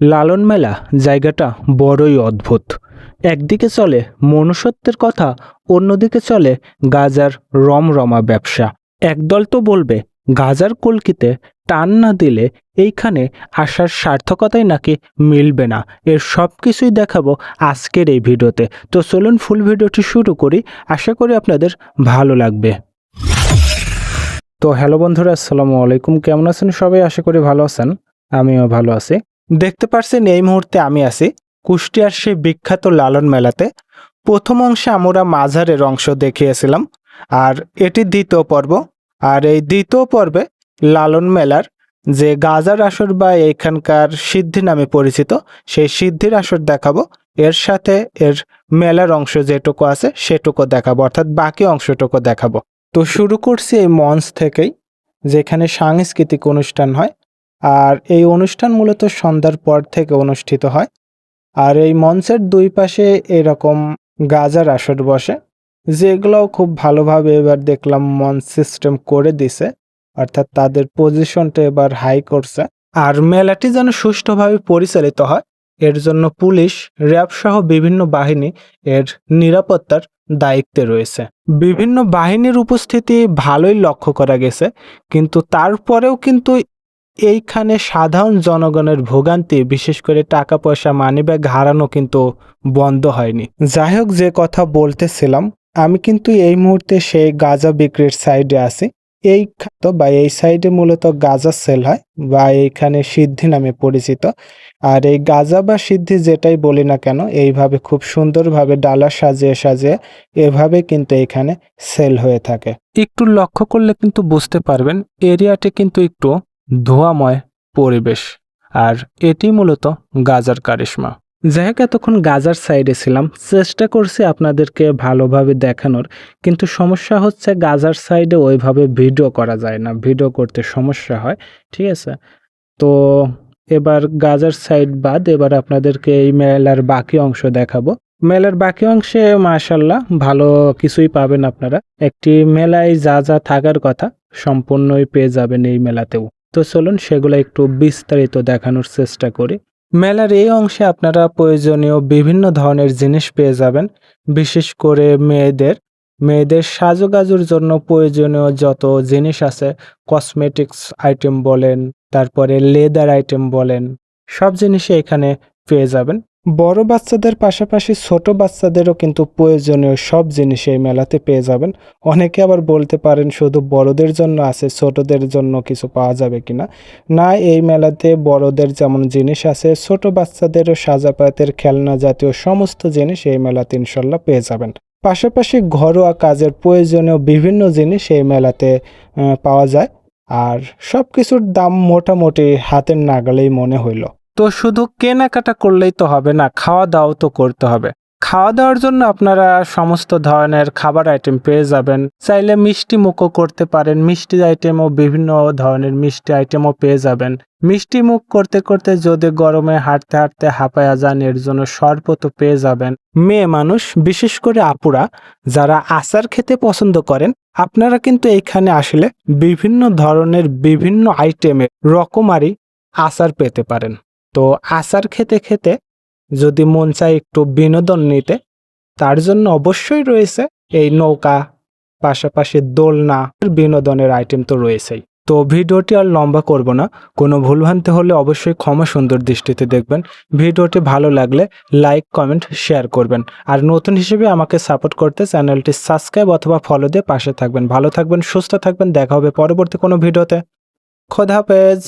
লালন মেলা জায়গাটা বড়ই অদ্ভুত। একদিকে চলে মনুষ্যত্বের কথা, অন্যদিকে চলে গাজার রমরমা ব্যবসা। একদল তো বলবে, গাজার কলকিতে টান না দিলে এইখানে আসার সার্থকতাই নাকি মিলবে না। এর সব কিছুই দেখাবো আজকের এই ভিডিওতে। তো চলুন ফুল ভিডিওটি শুরু করি, আশা করি আপনাদের ভালো লাগবে। তো হ্যালো বন্ধুরা, আসসালামু আলাইকুম। কেমন আছেন সবাই? আশা করি ভালো আছেন। আমিও ভালো আছি। দেখতে পারছেন এই মুহূর্তে আমি আছি কুষ্টিয়ার সেই বিখ্যাত লালন মেলাতে। প্রথম অংশে আমরা মাঝারের অংশ দেখিয়েছিলাম আর এটি দ্বিতীয় পর্ব। আর এই দ্বিতীয় পর্বে লালন মেলার যে গাজার আসর বা এখানকার সিদ্ধি নামে পরিচিত, সেই সিদ্ধির আসর দেখাবো। এর সাথে এর মেলার অংশ যেটুকু আছে সেটুকু দেখাবো, অর্থাৎ বাকি অংশটুকু দেখাবো। তো শুরু করছি এই মঞ্চ থেকেই, যেখানে সাংস্কৃতিক অনুষ্ঠান হয়। আর এই অনুষ্ঠান মূলত সন্ধ্যার পর থেকে অনুষ্ঠিত হয়। আর এই মঞ্চের দুই পাশে এরকম গাজার আসর বসে, যেগুলোও খুব ভালোভাবে এবার দেখলাম মঞ্চ সিস্টেম করে দিছে, অর্থাৎ তাদের পজিশনটা এবার হাই করছে। আর মেলাটি যেন সুষ্ঠুভাবে পরিচালিত হয়, এর জন্য পুলিশ, র্যাব সহ বিভিন্ন বাহিনী এর নিরাপত্তার দায়িত্বে রয়েছে। বিভিন্ন বাহিনীর উপস্থিতি ভালোই লক্ষ্য করা গেছে, কিন্তু তারপরেও কিন্তু এইখানে সাধারণ জনগণের ভোগান্তি, বিশেষ করে টাকা পয়সা মানিব্যাগ হারানো কিন্তু বন্ধ হয়নি। যাই হোক, যে কথা বলতেছিলাম, আমি কিন্তু এই মুহূর্তে সেই গাঁজা বিক্রির সাইডে আছি। এই খাত বা এই সাইডে মূলত গাঁজা সেল হয় বা এইখানে সিদ্ধি নামে পরিচিত। আর এই গাঁজা বা সিদ্ধি যেটাই বলি না কেন, এইভাবে খুব সুন্দরভাবে ডালা সাজিয়ে সাজিয়ে এভাবে কিন্তু এখানে সেল হয়ে থাকে। একটু লক্ষ্য করলে কিন্তু বুঝতে পারবেন এরিয়াটি কিন্তু একটু ধোঁয়াময় পরিবেশ। আর এটি মূলত গাজার কারিশমা। যাই হোক, এতক্ষণ গাজার সাইডে ছিলাম। চেষ্টা করছি আপনাদেরকে ভালোভাবে দেখানোর। কিন্তু সমস্যা হচ্ছে গাজার সাইডে ওইভাবে ভিডিও করা যায় না। ভিডিও করতে সমস্যা হয়, ঠিক আছে? তো এবার গাজার সাইড বাদ, এবার আপনাদেরকে এই মেলার বাকি অংশ দেখাবো। মেলার বাকি অংশে মাশাল্লাহ ভালো কিছুই পাবেন আপনারা। একটি মেলায় যা যা থাকার কথা সম্পূর্ণই পেয়ে যাবেন এই মেলাতেও। তো চলুন সেগুলো একটু বিস্তারিত দেখানোর চেষ্টা করি। মেলার এই অংশে আপনারা প্রয়োজনীয় বিভিন্ন ধরনের জিনিস পেয়ে যাবেন, বিশেষ করে মেয়েদের। মেয়েদের সাজুগাজুর জন্য প্রয়োজনীয় যত জিনিস আছে কসমেটিক্স আইটেম বলেন, তারপরে লেদার আইটেম বলেন, সব জিনিসই এখানে পেয়ে যাবেন। বড় বাচ্চাদের পাশাপাশি ছোট বাচ্চাদেরও কিন্তু প্রয়োজনীয় সব জিনিস এই মেলাতে পেয়ে যাবেন। অনেকে আবার বলতে পারেন শুধু বড়দের জন্য আছে, ছোটদের জন্য কিছু পাওয়া যাবে কিনা। না, এই মেলাতে বড়দের যেমন জিনিস আছে, ছোট বাচ্চাদেরও সাজাপাতের খেলনা জাতীয় সমস্ত জিনিস এই মেলাতে ইনশাল্লাহ পেয়ে যাবেন। পাশাপাশি ঘরোয়া কাজের প্রয়োজনীয় বিভিন্ন জিনিস এই মেলাতে পাওয়া যায়। আর সব কিছুর দাম মোটামুটি হাতের নাগালেই মনে হইল। তো শুধু কেনাকাটা করলেই তো হবে না খাওয়া দাওয়াও তো করতে হবে। খাওয়া দাওয়ার জন্য আপনারা সমস্ত ধরনের খাবার আইটেম পেয়ে যাবেন। চাইলে মিষ্টি মুখও করতে পারেন, মিষ্টি আইটেমও বিভিন্ন ধরনের মিষ্টি আইটেমও পেয়ে যাবেন। মিষ্টি মুখ করতে করতে যদি গরমে হাঁটতে হাঁটতে হাঁপায়া যান, এর জন্য শরবতও পেয়ে যাবেন। মেয়ে মানুষ, বিশেষ করে আপুরা, যারা আচার খেতে পছন্দ করেন, আপনারা কিন্তু এইখানে আসলে বিভিন্ন ধরনের বিভিন্ন আইটেমের রকমারি আচার পেতে পারেন। তো আচার খেতে খেতে যদি মন চায় একটু বিনোদন নিতে, তার জন্য অবশ্যই রয়েছে এই নৌকা, পাশাপাশি দোলনা, বিনোদনের আইটেম তো রয়েছেই। তো ভিডিওটি আর লম্বা করব না, কোনো ভুলভ্রান্তি হলে অবশ্যই ক্ষমা সুন্দর দৃষ্টিতে দেখবেন। ভিডিওটি ভালো লাগলে লাইক, কমেন্ট, শেয়ার করবেন। আর নতুন হিসেবে আমাকে সাপোর্ট করতে চ্যানেলটি সাবস্ক্রাইব অথবা ফলো দিয়ে পাশে থাকবেন। ভালো থাকবেন, সুস্থ থাকবেন, দেখা হবে পরবর্তী কোনো ভিডিওতে। খোদা হাফেজ।